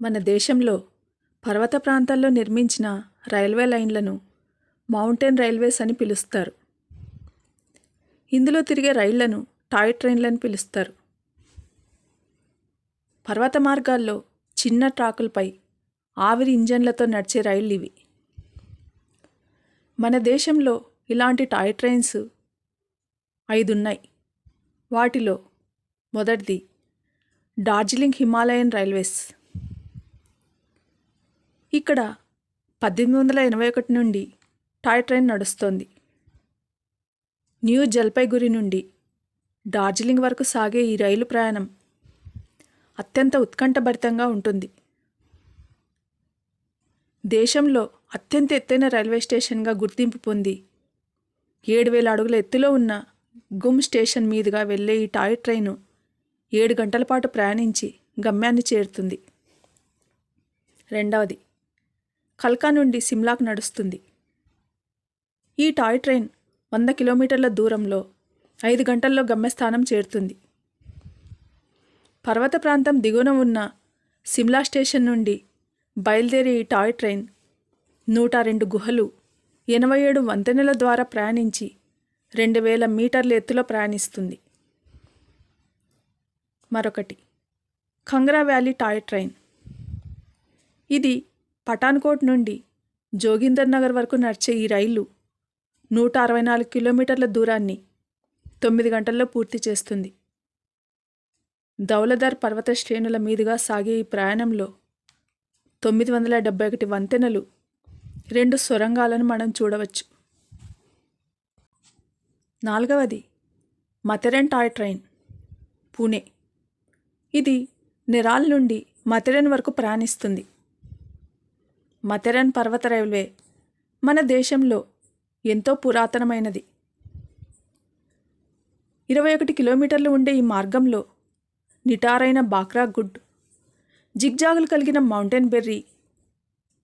మన దేశంలో పర్వత ప్రాంతాల్లో నిర్మించిన రైల్వే లైన్లను మౌంటైన్ రైల్వేస్ అని పిలుస్తారు. ఇందులో తిరిగే రైళ్ళను టాయ్ ట్రైన్లని పిలుస్తారు. పర్వత మార్గాల్లో చిన్న ట్రాకులపై ఆవిరి ఇంజన్లతో నడిచే రైళ్ళు ఇవి. మన దేశంలో ఇలాంటి టాయ్ ట్రైన్స్ ఐదున్నాయి. వాటిలో మొదటిది డార్జిలింగ్ హిమాలయన్ రైల్వేస్. ఇక్కడ పద్దెనిమిది వందల ఎనభై ఒకటి నుండి టాయ్ ట్రైన్ నడుస్తోంది. న్యూ జల్పైగురి నుండి డార్జిలింగ్ వరకు సాగే ఈ రైలు ప్రయాణం అత్యంత ఉత్కంఠభరితంగా ఉంటుంది. దేశంలో అత్యంత ఎత్తైన రైల్వే స్టేషన్గా గుర్తింపు పొంది ఏడు వేల అడుగుల ఎత్తులో ఉన్న గుమ్ స్టేషన్ మీదుగా వెళ్ళే ఈ టాయ్ ట్రైను ఏడు గంటల పాటు ప్రయాణించి గమ్యాన్ని చేరుతుంది. రెండవది కల్కా నుండి సిమ్లాకు నడుస్తుంది. ఈ టాయ్ ట్రైన్ వంద కిలోమీటర్ల దూరంలో ఐదు గంటల్లో గమ్యస్థానం చేరుతుంది. పర్వత ప్రాంతం దిగువన ఉన్న సిమ్లా స్టేషన్ నుండి బయలుదేరే ఈ టాయ్ ట్రైన్ నూట రెండు గుహలు ఎనభై ఏడు వంతెనల ద్వారా ప్రయాణించి రెండు వేల మీటర్ల ఎత్తులో ప్రయాణిస్తుంది. మరొకటి ఖంగ్రా వ్యాలీ టాయ్ ట్రైన్. ఇది పఠాన్కోట్ నుండి జోగిందర్ నగర్ వరకు నడిచే ఈ రైలు నూట అరవై నాలుగు కిలోమీటర్ల దూరాన్ని తొమ్మిది గంటల్లో పూర్తి చేస్తుంది. దౌలధర్ పర్వత శ్రేణుల మీదుగా సాగే ఈ ప్రయాణంలో తొమ్మిది వందల డెబ్బై ఒకటి వంతెనలు రెండు సొరంగాలను మనం చూడవచ్చు. నాలుగవది మథెరన్ టాయ్ ట్రైన్ పూణే. ఇది నిరాల్ నుండి మథెరన్ వరకు ప్రయాణిస్తుంది. మథెరన్ పర్వత రైల్వే మన దేశంలో ఎంతో పురాతనమైనది. ఇరవై ఒకటి కిలోమీటర్లు ఉండే ఈ మార్గంలో నిటారైన బాక్రా గుడ్ జిగ్జాగులు కలిగిన మౌంటైన్ బెర్రీ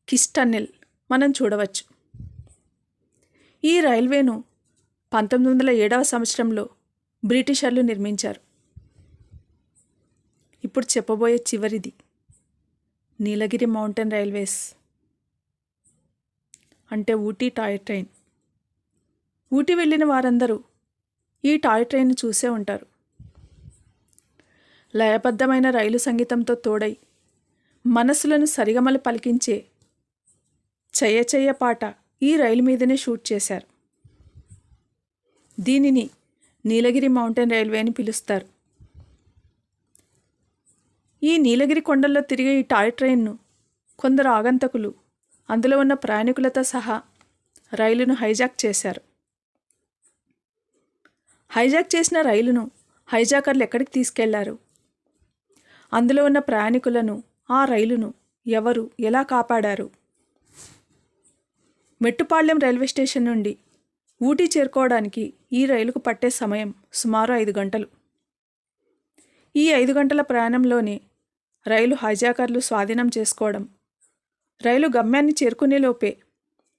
కిస్ టన్నెల్ మనం చూడవచ్చు. ఈ రైల్వేను పంతొమ్మిది వందల ఏడవ సంవత్సరంలో బ్రిటిషర్లు నిర్మించారు. ఇప్పుడు చెప్పబోయే చివరిది నీలగిరి మౌంటైన్ రైల్వేస్. అంటే ఊటీ టాయ్ ట్రైన్. ఊటీ వెళ్ళిన వారందరూ ఈ టాయ్ ట్రైన్ చూసే ఉంటారు. లయబద్ధమైన రైలు సంగీతంతో తోడై మనసులను సరిగమలు పలికించే చెయ్య చెయ్య పాట ఈ రైలు మీదనే షూట్ చేశారు. దీనిని నీలగిరి మౌంటైన్ రైల్వే అని పిలుస్తారు. ఈ నీలగిరి కొండల్లో తిరిగే ఈ టాయ్ ట్రైన్ను కొందరు ఆగంతకులు అందులో ఉన్న ప్రయాణికులతో సహా రైలును హైజాక్ చేశారు. హైజాక్ చేసిన రైలును హైజాకర్లు ఎక్కడికి తీసుకెళ్ళారు? అందులో ఉన్న ప్రయాణికులను ఆ రైలును ఎవరు ఎలా కాపాడారు? మెట్టుపాళ్యం రైల్వే స్టేషన్ నుండి ఊటీ చేరుకోవడానికి ఈ రైలుకు పట్టే సమయం సుమారు ఐదు గంటలు. ఈ ఐదు గంటల ప్రయాణంలోనే రైలు హైజాకర్లు స్వాధీనం చేసుకోవడం రైలు గమ్యాన్ని చేరుకునేలోపే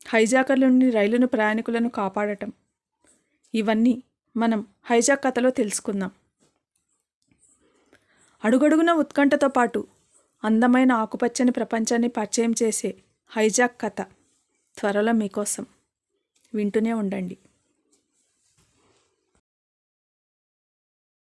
హైజాకర్ల నుండి రైలును ప్రయాణికులను కాపాడటం. ఇవన్నీ మనం హైజాక్ కథలో తెలుసుకుందాం. అడుగడుగున ఉత్కంఠతో పాటు అందమైన ఆకుపచ్చని ప్రపంచాన్ని పరిచయం చేసే హైజాక్ కథ త్వరలో మీకోసం. వింటూనే ఉండండి.